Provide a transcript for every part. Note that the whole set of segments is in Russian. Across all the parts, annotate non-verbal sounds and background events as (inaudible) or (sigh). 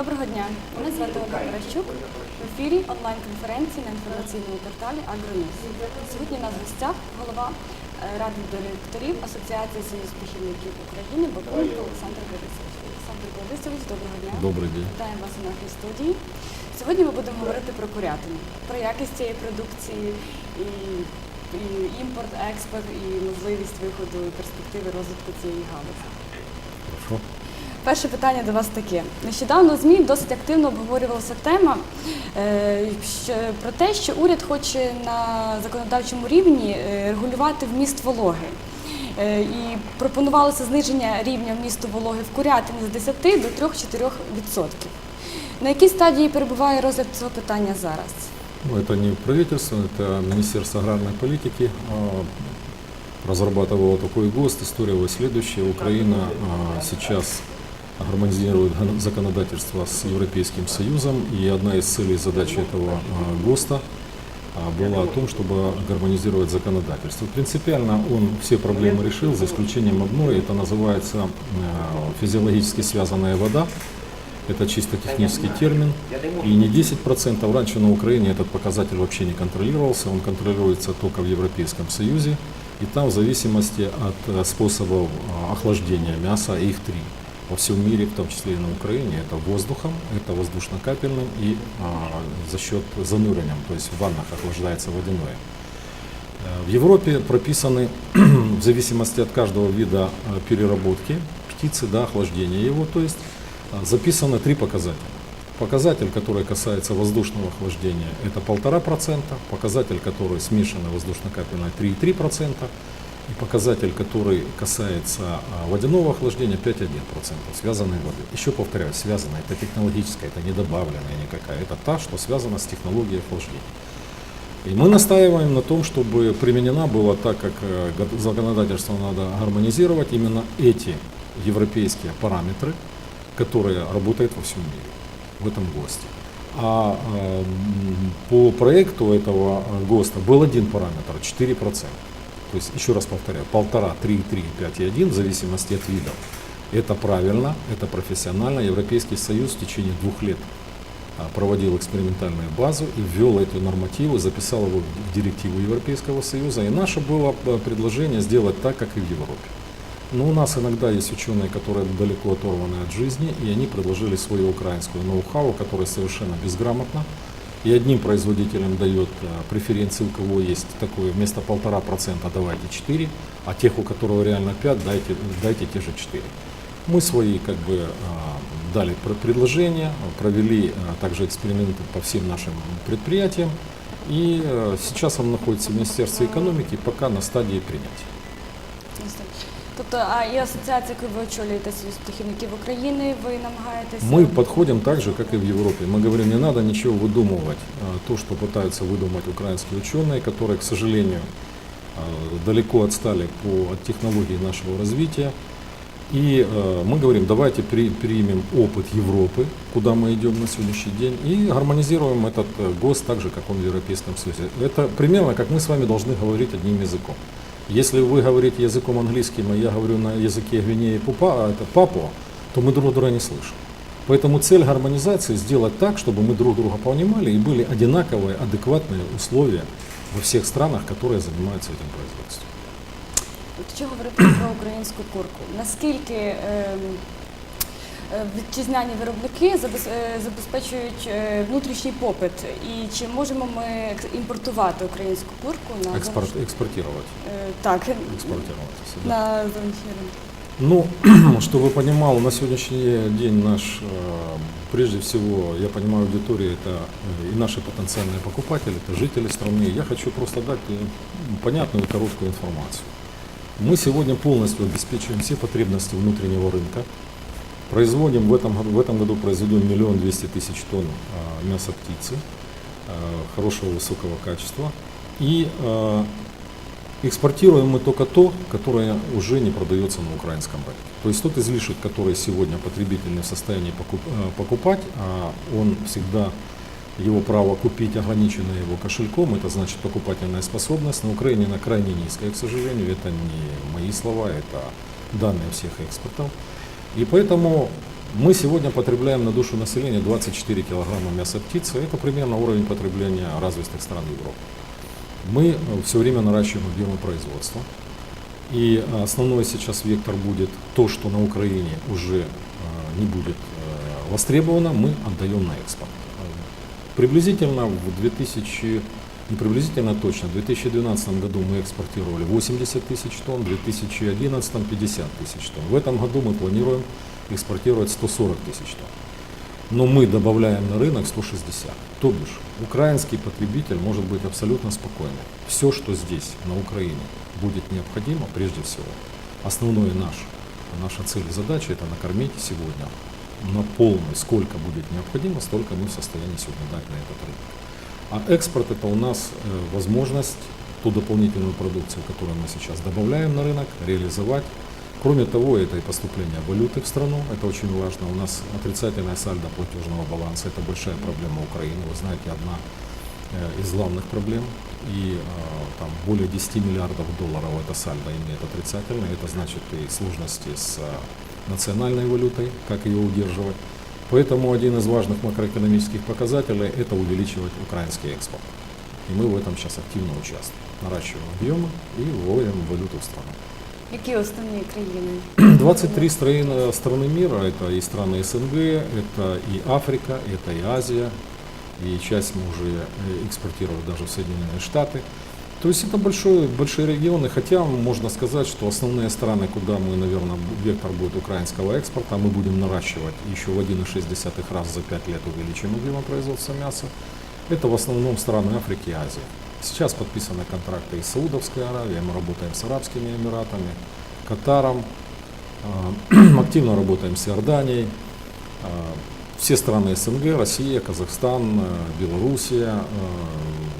Доброго дня, мене звати Ольга Таращук. В ефірі онлайн-конференції на інформаційному порталі Агроньюз. Сьогодні у нас в гостях голова е, ради директорів Асоціації Союз птахівників України Бакунко Олександр Борисович. Олександр Борисович, доброго дня. Добрий день. Вітаємо вас у нашій студії. Сьогодні ми будемо говорити про курятину, про якість цієї продукції і, і імпорт, експорт, і можливість виходу і перспективи розвитку цієї галузі. Хорошо. Перше питання до вас таке. Нещодавно у ЗМІ досить активно обговорювалася тема е, що, про те, що уряд хоче на законодавчому рівні е, регулювати вміст вологи. Е, І пропонувалося зниження рівня вмісту вологи в курятині з 10 до 3-4%. На якій стадії перебуває розгляд цього питання зараз? Ну, это не правительство, это Министерство аграрной политики а, разрабатывало такой ГОСТ. История его следующая. Украина а, сейчас гармонизирует га- законодательство с Европейским Союзом, и одна из целей и задач этого а, ГОСТа а, была о том, чтобы гармонизировать законодательство. Принципиально он все проблемы решил, за исключением одной, это называется а, физиологически связанная вода. Это чисто технический термин. И не 10%. Раньше на Украине этот показатель вообще не контролировался. Он контролируется только в Европейском Союзе. И там в зависимости от способов охлаждения мяса, их три. Во всем мире, в том числе и на Украине, это воздухом, это воздушно-капельным и а, за счет зануривания, то есть в ваннах охлаждается водяное. Э, В Европе прописаны (clears throat) в зависимости от каждого вида э, переработки птицы, да, охлаждения его, то есть э, записаны три показателя. Показатель, который касается воздушного охлаждения, это 1,5%, показатель, который смешанный воздушно-капельное 3,3%, и показатель, который касается а, водяного охлаждения 5,1% связанной воды. Еще повторяю, связанная, это технологическая, это не добавленная никакая, это та, что связана с технологией охлаждения. И мы настаиваем на том, чтобы применена была так, как э, законодательство надо гармонизировать, именно эти европейские параметры, которые работают во всем мире, в этом ГОСТе. А э, по проекту этого э, ГОСТа был один параметр, 4%. То есть, еще раз повторяю, полтора, три, три, пять и один, в зависимости от видов. Это правильно, это профессионально. Европейский Союз в течение двух лет а, проводил экспериментальную базу и ввел эти нормативы, записал его в директиву Европейского Союза. И наше было э, предложение сделать так, как и в Европе. Но у нас иногда есть ученые, которые далеко оторваны от жизни, и они предложили свою украинскую ноу-хау, которая совершенно безграмотна. И одним производителям дает э, преференции, у кого есть такое, вместо полтора процента давайте 4, а тех, у которого реально 5, дайте, дайте те же 4. Мы свои как бы а, дали пр- предложения, провели а, также эксперименты по всем нашим предприятиям. И сейчас он находится в Министерстве экономики, пока на стадии принятия Ясно. Тобто, а і асоціація, яку ви очолюєте Союз птахівників України, ви намагаєтеся Мы подходим так же, как и в Европе. Мы говорим, не надо ничего выдумывать. А, То, что пытаются выдумать украинские ученые, которые, к сожалению, а, далеко отстали по от технологии нашего развития. И э, мы говорим, давайте при- примем опыт Европы, куда мы идем на сегодняшний день, и гармонизируем этот э, ГОСТ так же, как он в Европейском Союзе. Это примерно как мы с вами должны говорить одним языком. Если вы говорите языком английским, а я говорю на языке Гвинеи Пупа, а это Папуа, то мы друг друга не слышим. Поэтому цель гармонизации сделать так, чтобы мы друг друга понимали и были одинаковые, адекватные условия во всех странах, которые занимаются этим производством. От Якщо говорити про українську курку, наскільки е, вітчизняні виробники забез- е, забезпечують е, внутрішній попит, і чи можемо ми екс- імпортувати українську курку на Экспорт, зовнішній- экспортировать. Е, так Экспортировать. если да. на зовнішній ринок? Ну, (clears throat) чтобы понимал, на сегодняшний день наш, э, прежде всего, я понимаю, аудитория это э, и наши потенциальные покупатели, это жители страны. Я хочу просто дать э, понятную и короткую информацию. Мы сегодня полностью обеспечиваем все потребности внутреннего рынка. Производим в этом, в этом году произведем миллион двести тысяч тонн э, мяса птицы э, хорошего высокого качества. И э, Экспортируем мы только то, которое уже не продается на украинском рынке. То есть тот излишек, который сегодня потребитель не в состоянии покуп- покупать, а он всегда его право купить ограничено его кошельком, это значит покупательная способность. На Украине она крайне низкая, к сожалению, это не мои слова, это данные всех экспортов. И поэтому Мы сегодня потребляем на душу населения 24 килограмма мяса птицы. Это примерно уровень потребления развитых стран Европы. Мы все время наращиваем объемы производства. И э, основной сейчас вектор будет то, что на Украине уже э, не будет э, востребовано, мы отдаем на экспорт. Э, Приблизительно в 2000, не приблизительно точно, в 2012 году мы экспортировали 80 тысяч тонн, в 2011 50 тысяч тонн. В этом году мы планируем экспортировать 140 тысяч тонн. Но мы добавляем на рынок 160. То бишь, украинский потребитель может быть абсолютно спокойным. Все, что здесь, на Украине, будет необходимо, прежде всего, основной наш, наша цель и задача – это накормить сегодня на полную, сколько будет необходимо, столько мы в состоянии сегодня дать на этот рынок. А экспорт – это у нас э, возможность ту дополнительную продукцию, которую мы сейчас добавляем на рынок, реализовать. Кроме того, это и поступление валюты в страну, это очень важно. У нас отрицательная сальдо платежного баланса – это большая проблема Украины. Вы знаете, одна э, из главных проблем. И э, там более 10 миллиардов долларов это сальдо имеет отрицательное. Это значит и сложности с национальной валютой, как ее удерживать. Поэтому один из важных макроэкономических показателей – это увеличивать украинский экспорт. И мы в этом сейчас активно участвуем. Наращиваем объемы и вводим валюту в страну. Які основні країни? 23 страны, (clears throat) страны мира, это и страны СНГ, это и Африка, это и Азия, и часть мы уже э, экспортируем даже в Соединенные Штаты. То есть это большой, большие регионы, хотя можно сказать, что основные страны, куда мы, наверное, вектор будет украинского экспорта, мы будем наращивать еще в 1,6 раз за 5 лет увеличим объем производства мяса, это в основном страны Африки и Азии. Сейчас подписаны контракты и с Саудовской Аравией, мы работаем с Арабскими Эмиратами, Катаром, э, (clears throat) активно работаем с Иорданией, э, все страны СНГ, Россия, Казахстан, э, Белоруссия,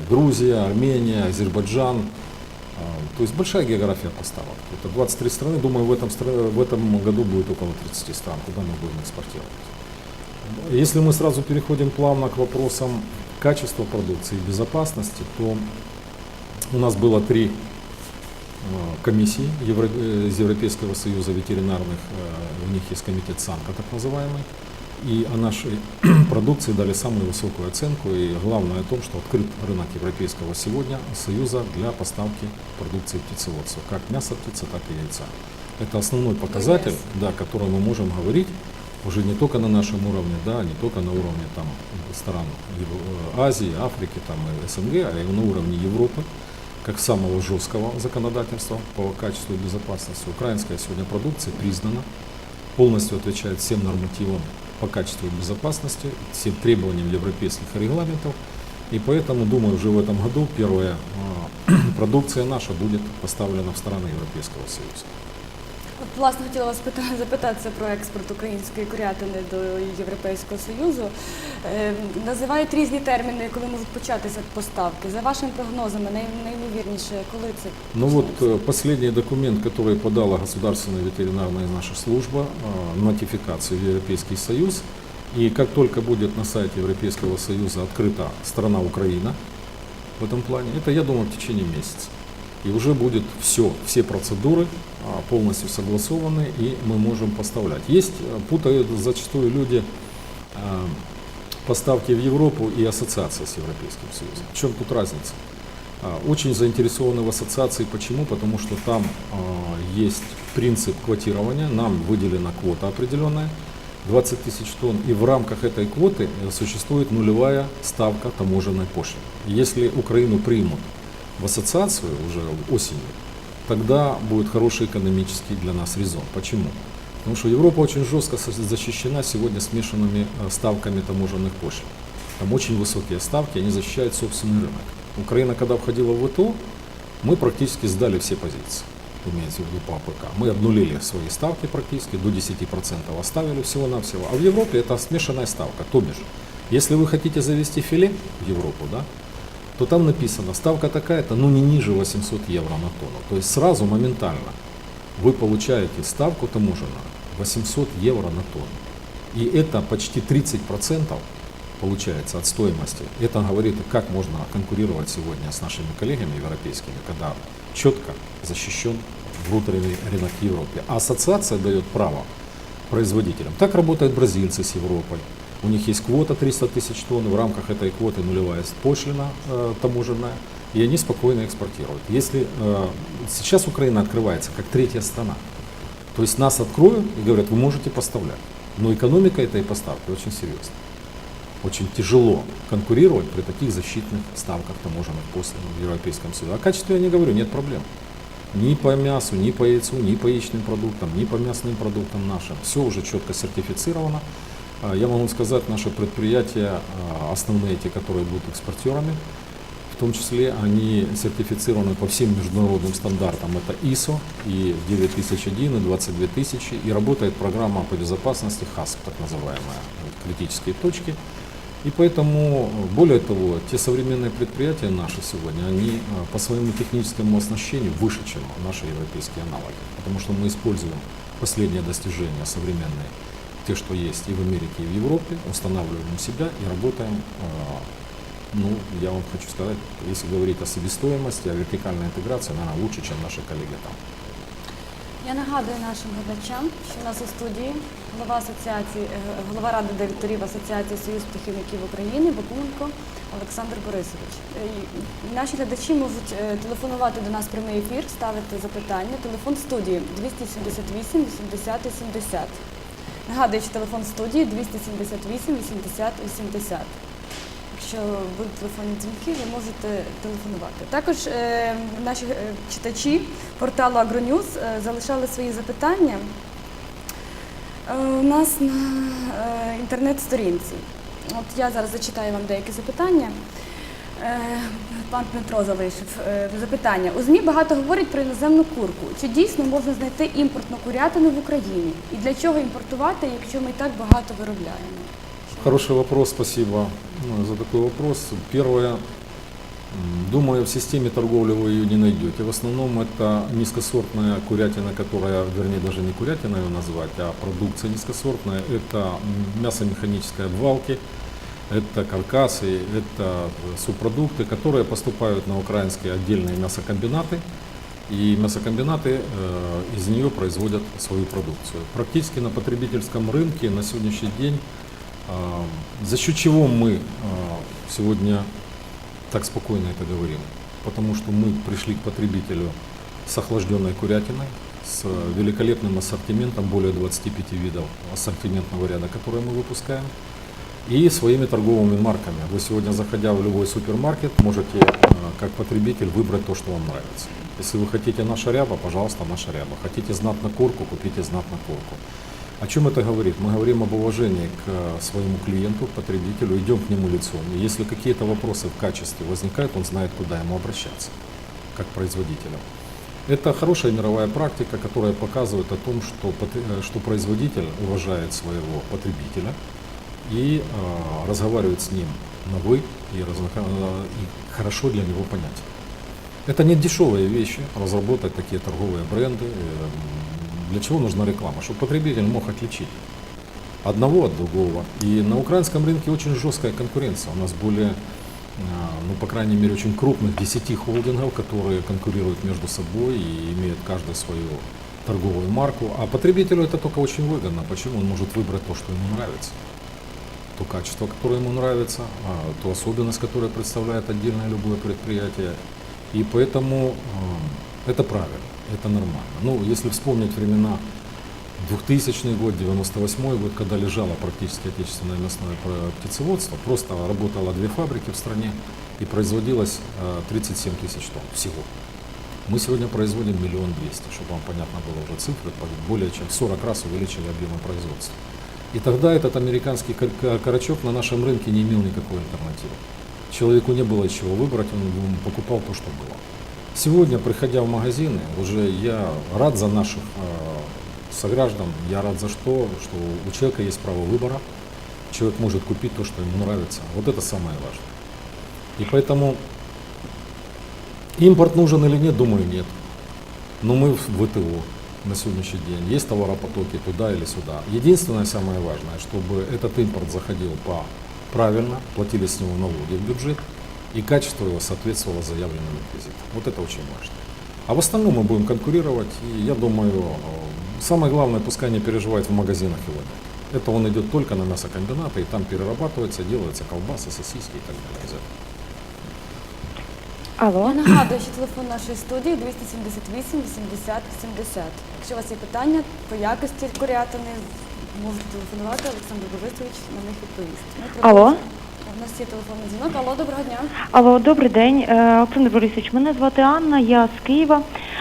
Грузия, Армения, Азербайджан. Э, То есть большая география поставок. Это 23 страны, думаю, в этом, в этом году будет около 30 стран, куда мы будем экспортировать. Если мы сразу переходим плавно к вопросам качества продукции и безопасности, то у нас было три э, комиссии э, из Европейского союза ветеринарных, э, у них есть комитет САНКО так называемый, и о нашей продукции дали самую высокую оценку, и главное о том, что открыт рынок Европейского сегодня союза для поставки продукции птицеводства, как мяса птицы, так и яйца. Это основной показатель, да, который мы можем говорить уже не только на нашем уровне, да, не только на уровне там, стран Азии, Африки там, и СНГ, а и на уровне Европы, как самого жесткого законодательства по качеству и безопасности. Украинская сегодня продукция признана, полностью отвечает всем нормативам по качеству и безопасности, всем требованиям европейских регламентов. И поэтому, думаю, уже в этом году первая э, (clears throat) продукция наша будет поставлена в страны Европейского Союза. От, власне, хотіла вас пита- запитатися про експорт української курятини до Європейського Союзу. Е, називають різні терміни, коли можуть початися поставки. За вашими прогнозами, най- найімовірніше, коли це Ну вот почнеться? э, последний документ, который подала Государственная ветеринарная наша служба, э, нотификацию в Европейский Союз. И как только будет на сайте Европейского Союза открыта страна Украина в этом плане, это, я думаю, в течение месяца. И уже будет все, все процедуры а, полностью согласованы, и мы можем поставлять. Есть, э, путают зачастую люди а, поставки в Европу и ассоциации с Европейским Союзом. В чем тут разница? А, Очень заинтересованы в ассоциации. Почему? Потому что там а, есть принцип квотирования, нам выделена квота определенная, 20 тысяч тонн, и в рамках этой квоты э, существует нулевая ставка таможенной пошлины. Если Украину примут в ассоциацию уже осенью, тогда будет хороший экономический для нас резон. Почему? Потому что Европа очень жестко защищена сегодня смешанными э, ставками таможенных пошлин. Там очень высокие ставки, они защищают собственный рынок. Украина, когда входила в ВТО, мы практически сдали все позиции, имеется в виду по АПК. Мы обнулили свои ставки практически, до 10% оставили всего-навсего. А в Европе это смешанная ставка. То бишь, если вы хотите завести филе в Европу, да, то там написано, ставка такая-то, ну не ниже 800 евро на тонну. То есть сразу, моментально, вы получаете ставку таможенную 800 евро на тонну. И это почти 30% получается от стоимости. Это говорит, как можно конкурировать сегодня с нашими коллегами европейскими, когда четко защищен внутренний рынок Европы. А ассоциация дает право производителям. Так работают бразильцы с Европой. У них есть квота 300 тысяч тонн, в рамках этой квоты нулевая пошлина э, таможенная, и они спокойно экспортируют. Если э, сейчас Украина открывается как третья страна, то есть нас откроют и говорят, вы можете поставлять. Но экономика этой поставки очень серьезная. Очень тяжело конкурировать при таких защитных ставках таможенных после в Европейском Союзе. О качестве я не говорю, нет проблем. Ни по мясу, ни по яйцу, ни по яичным продуктам, ни по мясным продуктам нашим. Все уже четко сертифицировано. А, Я могу сказать, наши предприятия, а, основные те, которые будут экспортерами, в том числе они сертифицированы по всем международным стандартам. Это ISO и 9001, и 22000. И работает программа по безопасности ХАСП, так называемая, критические точки. И поэтому, более того, те современные предприятия наши сегодня, они а, по своему техническому оснащению выше, чем наши европейские аналоги. Потому что мы используем последние достижения современные, те, что есть и в Америке, и в Европе, устанавливаем у себя и работаем ну, я вам хочу сказать, если говорить о себестоимости, о вертикальной интеграции, наверное, лучше, чем наши коллеги там. Я нагадую нашим глядачам, що у нас у студії голова асоціації, е, голова ради директорів Асоціації Союз птахівників України Бакуменко Олександр Борисович. Е, Наші глядачі можуть е, телефонувати до нас прямий ефір, ставити запитання. Телефон студії 278 80 80. Нагадую, що телефон студії 278 80 80. Якщо будуть телефонні дзвінки, ви можете телефонувати. Також е, наші е, читачі порталу Агроньюз е, залишали свої запитання е, у нас на е, інтернет-сторінці. От я зараз зачитаю вам деякі запитання. Е, Пан Дмитро залишив е, запитання. У ЗМІ багато говорять про іноземну курку. Чи дійсно можна знайти імпортну курятину в Україні? І для чого імпортувати, якщо ми і так багато виробляємо? Хороший вопрос, спасибо ну, за такой вопрос. Первое, м, думаю, в системе торговли вы ее не найдете. В основном это низкосортная курятина, которая, вернее, даже не курятина ее назвать, а продукция низкосортная. Это м, мясо механической обвалки, это каркасы, это субпродукты, которые поступают на украинские отдельные мясокомбинаты. И мясокомбинаты э, из нее производят свою продукцию. Практически на потребительском рынке на сегодняшний день а, За счет чего мы а, сегодня так спокойно это говорим? Потому что мы пришли к потребителю с охлажденной курятиной, с великолепным ассортиментом, более 25 видов ассортиментного ряда, которые мы выпускаем, и своими торговыми марками. Вы сегодня, заходя в любой супермаркет, можете а, как потребитель выбрать то, что вам нравится. Если вы хотите наша ряба, пожалуйста, наша ряба. Хотите знатно курку, купите знатно курку. О чем это говорит? Мы говорим об уважении к э, своему клиенту, потребителю, идем к нему лицом. И если какие-то вопросы в качестве возникают, он знает, куда ему обращаться, как производителю. Это хорошая мировая практика, которая показывает о том, что, э, что производитель уважает своего потребителя и э, разговаривает с ним на «вы» и, э, и хорошо для него понять. Это не дешевые вещи, разработать такие торговые бренды. э, Для чего нужна реклама? Чтобы потребитель мог отличить одного от другого. И на украинском рынке очень жесткая конкуренция. У нас более, а, ну, по крайней мере, очень крупных 10 холдингов, которые конкурируют между собой и имеют каждый свою торговую марку. А потребителю это только очень выгодно. Почему? Он может выбрать то, что ему нравится. То качество, которое ему нравится, а, ту особенность, которая представляет отдельное любое предприятие. И поэтому э, это правильно, это нормально. Ну, если вспомнить времена 2000 год, 98 год, когда лежало практически отечественное мясное птицеводство, просто работало две фабрики в стране и производилось э, 37 тысяч тонн всего. Мы сегодня производим миллион двести, чтобы вам понятно было уже цифры, более чем в 40 раз увеличили объемы производства. И тогда этот американский кар- ка- карачок на нашем рынке не имел никакой альтернативы. Человеку не было чего выбрать, он покупал то, что было. Сегодня, приходя в магазины, уже я рад за наших э, сограждан, я рад за что, что у человека есть право выбора, человек может купить то, что ему нравится. Вот это самое важное. И поэтому импорт нужен или нет, думаю, нет. Но мы в ВТО на сегодняшний день. Есть товаропотоки туда или сюда. Единственное, самое важное, чтобы этот импорт заходил по правильно, платили с него налоги в бюджет, и качество его соответствовало заявленным реквизитам. Вот это очень важно. А в остальном мы будем конкурировать, и я думаю, самое главное, пускай не переживает в магазинах его. Это он идет только на мясокомбинаты, и там перерабатывается, делаются колбасы, сосиски и так далее. Алло, Я нагадую, що телефон нашої студії 278 80 70. Якщо у вас є питання по якості курятини, можете телефонувати, Олександр Борисович на них відповість. Ми Алло? У нас є телефонний дзвінок. Алло, доброго дня. алло, добрий день, Е, Олександр Борисович. Мене звати Анна, я з Києва.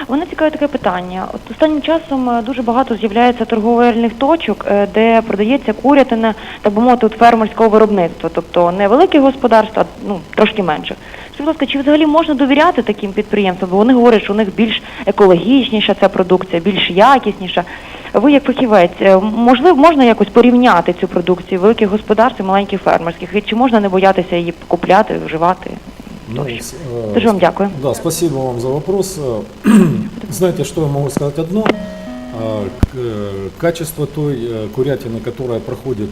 Мене цікавить таке питання. От останнім часом е, дуже багато з'являється торговельних точок, е, де продається курятина, так би мовити, от фермерського виробництва, тобто не велике господарство, а ну трошки менше. Скажіть, будь ласка, чи взагалі можна довіряти таким підприємствам? Бо вони говорять, що у них більш екологічніша ця продукція, більш якісніша. Ви як фахівець, е, можливо, можна якось порівняти цю продукцію великих господарств і маленьких фермерських? І чи можна не боятися її купляти, вживати? Ну, Тощо. с- э, Дуже вам дякую. Да, спасибо вам за вопрос. Э, (clears throat) Знаете, что я могу сказать одно? А, к- э, Качество той э, курятины, которая проходит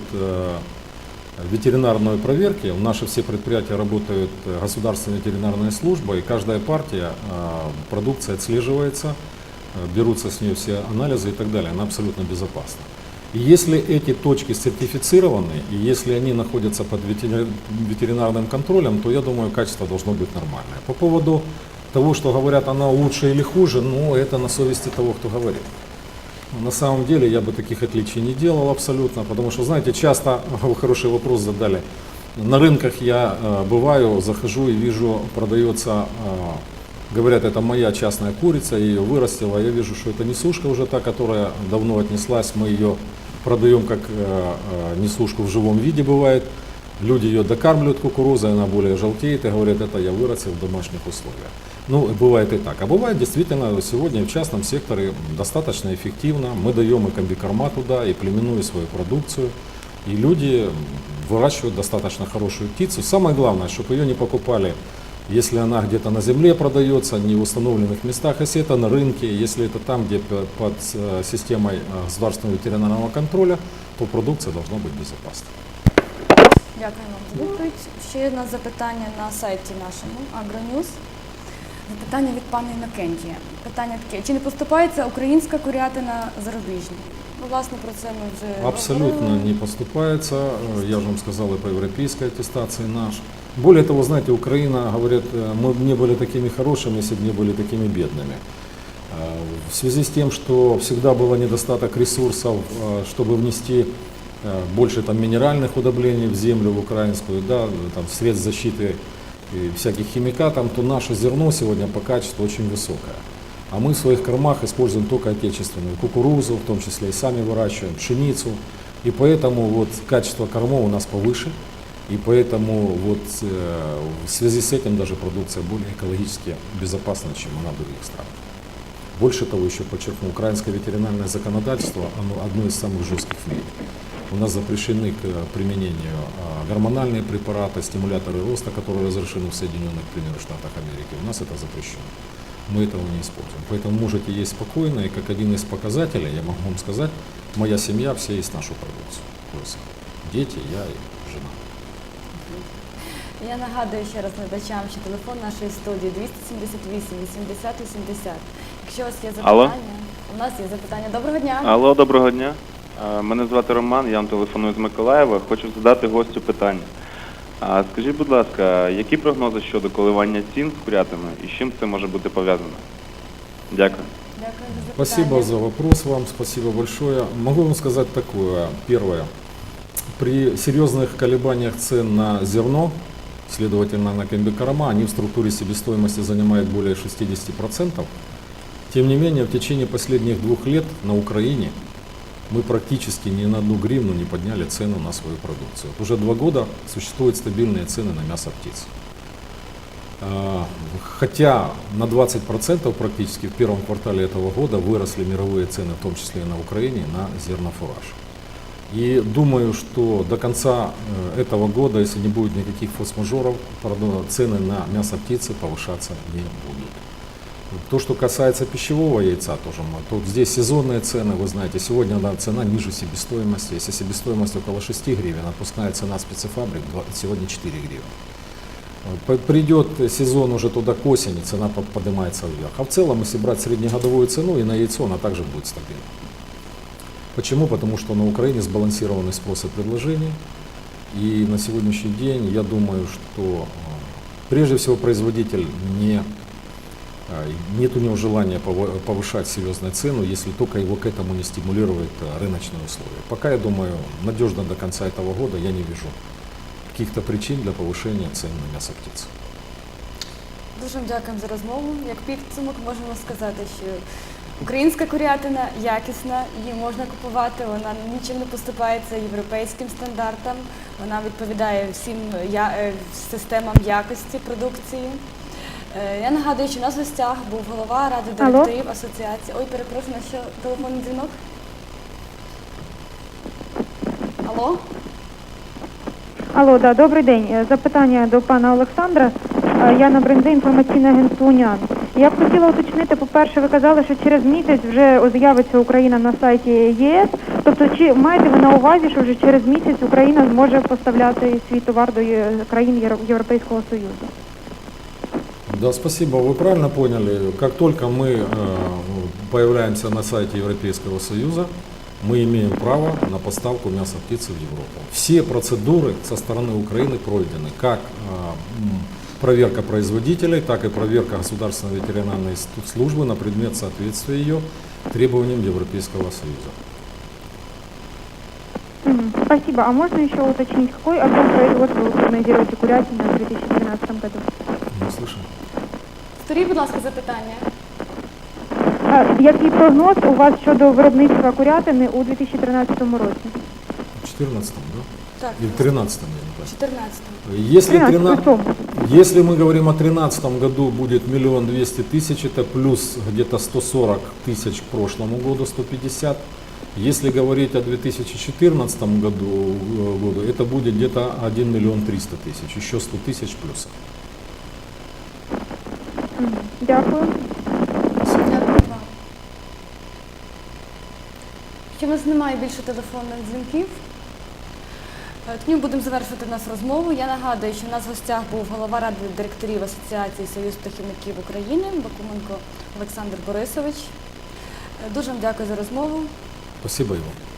ветеринарную проверки, наши все предприятия работают э, государственная ветеринарная служба, и каждая партия э, продукции отслеживается, э, берутся с нее все анализы и так далее, она абсолютно безопасна. И если эти точки сертифицированы, и если они находятся под ветери- ветеринарным контролем, то я думаю, качество должно быть нормальное. По поводу того, что говорят, она лучше или хуже, ну, это на совести того, кто говорит. На самом деле я бы таких отличий не делал абсолютно, потому что, знаете, часто, вы (laughs) хороший вопрос задали, на рынках я э, бываю, захожу и вижу, продается, э, говорят, это моя частная курица, я ее вырастила, я вижу, что это несушка уже та, которая давно отнеслась, мы ее продаем как э, э, несушку в живом виде бывает, люди ее докармливают кукурузой, она более желтеет и говорят, это я вырастил в домашних условиях. Ну, бывает и так. А бывает действительно сегодня в частном секторе достаточно эффективно. Мы даем и комбикорма туда, и племенную свою продукцию. И люди выращивают достаточно хорошую птицу. Самое главное, чтобы ее не покупали, если она где-то на земле продается, не в установленных местах, если это на рынке, если это там, где п- под э, системой э, государственного ветеринарного контроля, то продукция должна быть безопасной. Дякую вам за відповідь. Ще є у нас запитання на сайті нашому Агроньюз. Запитання від пана Інокентія. Питання таке: чи не поступається українська курятина зарубіжній? Ну, власне, про це ми вже Абсолютно говорили. не поступается. Э, Я же вам сказал и по европейской аттестации наш. Более того, знаете, Украина, говорят, э, мы бы не были такими хорошими, если бы не были такими бедными. Э, В связи с тем, что всегда было недостаток ресурсов, э, чтобы внести э, больше там, минеральных удобрений в землю, в украинскую, да, там, средств защиты и всяких химикатов, то наше зерно сегодня по качеству очень высокое. А мы в своих кормах используем только отечественную кукурузу, в том числе и сами выращиваем, пшеницу. И поэтому вот качество кормов у нас повыше. И поэтому вот э, в связи с этим даже продукция более экологически безопасна, чем она в других странах. Больше того, еще подчеркну, украинское ветеринарное законодательство, оно одно из самых жестких в мире. У нас запрещены к э, применению а, гормональные препараты, стимуляторы роста, которые разрешены в Соединенных, к примеру, Штатах Америки. У нас это запрещено. Мы этого не используем. Поэтому можете есть спокойно, и как один из показателей, я могу вам сказать, моя семья, все есть нашу продукцию. То есть дети, я и жена. Я нагадую ще раз глядачам, що телефон нашої студії 278 80 80. Якщо у вас є запитання, Алло. у нас є запитання. Доброго дня. Алло, доброго дня. Е, Мене звати Роман, я вам телефоную з Миколаєва. Хочу задати гостю питання. Скажіть, будь ласка, які прогнози щодо коливання цін з курятами і з чим це може бути пов'язано? Дякую. Спасибо за вопрос вам, спасибо большое. Могу вам сказать такое. Первое. При серьезных колебаниях цен на зерно, следовательно на комбикорма, они в структуре себестоимости занимают более 60%. Тем не менее, в течение последних двух лет на Украине мы практически ни на одну гривну не подняли цену на свою продукцию. Вот Уже два года существуют стабильные цены на мясо птиц. А, Хотя на 20% практически в первом квартале этого года выросли мировые цены, в том числе и на Украине, на зернофураж. И думаю, что до конца э, этого года, если не будет никаких форс-мажоров, цены на мясо птицы повышаться не будут. То, что касается пищевого яйца, тоже мы. Тут здесь сезонные цены, вы знаете, сегодня да, цена ниже себестоимости. Если себестоимость около 6 гривен, отпускная цена специфабрик сегодня 4 гривен. П- Придет сезон уже туда к осени, цена по- поднимается вверх. А в целом, если брать среднегодовую цену, и на яйцо она также будет стабильна. Почему? Потому что на Украине сбалансированный спрос и предложение. И на сегодняшний день я думаю, что э, прежде всего производитель не нет у него желания пово- повышать серьезную цену, если только его к этому не стимулирует а, рыночные условия. Пока, я думаю, надежно до конца этого года я не вижу каких-то причин для повышения цен на мясо птицы. Дуже вам дякуємо за розмову. Як підсумок можемо сказати, що українська курятина якісна, її можна купувати, вона нічим не поступається європейським стандартам, вона відповідає всім я- е, системам якості продукції. Е, Я нагадую, що у нас в гостях був голова ради Алло? директорів асоціації. Ой, перепрошую, на що телефонний дзвінок? Алло? Алло, да, добрий день. Е, Запитання до пана Олександра. Е, Я на бренди інформаційне агентство Уніан. Я б хотіла уточнити, по-перше, ви казали, що через місяць вже з'явиться Україна на сайті ЄС. Тобто, чи маєте ви на увазі, що вже через місяць Україна зможе поставляти свій товар до країн Європейського Союзу? Да, спасибо. Вы правильно поняли. Как только мы э, появляемся на сайте Европейского Союза, мы имеем право на поставку мяса птицы в Европу. Все процедуры со стороны Украины пройдены. Как э, проверка производителей, так и проверка Государственной ветеринарной службы на предмет соответствия ее требованиям Европейского Союза. Спасибо. А можно еще уточнить, какой объем производства вы прогнозируете курятины в 2013 году? Не слышим? Повторіть, будь ласка, запитання. А, Який прогноз у вас щодо виробництва курятини у 2013 році? В 14 да? Так, Или в 13 я не помню. 14. Если 13 13 Если мы говорим о 2013 году, будет миллион двести тысяч, это плюс где-то 140 тысяч к прошлому году, 150. Если говорить о 2014 году, э, году это будет где-то 1 миллион 300 тысяч, еще 100 тысяч плюс. Дякую. Дякую вам. Якщо у нас немає більше телефонних дзвінків, е, тоді ми будемо завершувати нас розмову. Я нагадую, що у нас в гостях був голова ради директорів Асоціації Союз птахівників України Бакуменко Олександр Борисович. Е, Дуже вам дякую за розмову. Спасибо, Иван.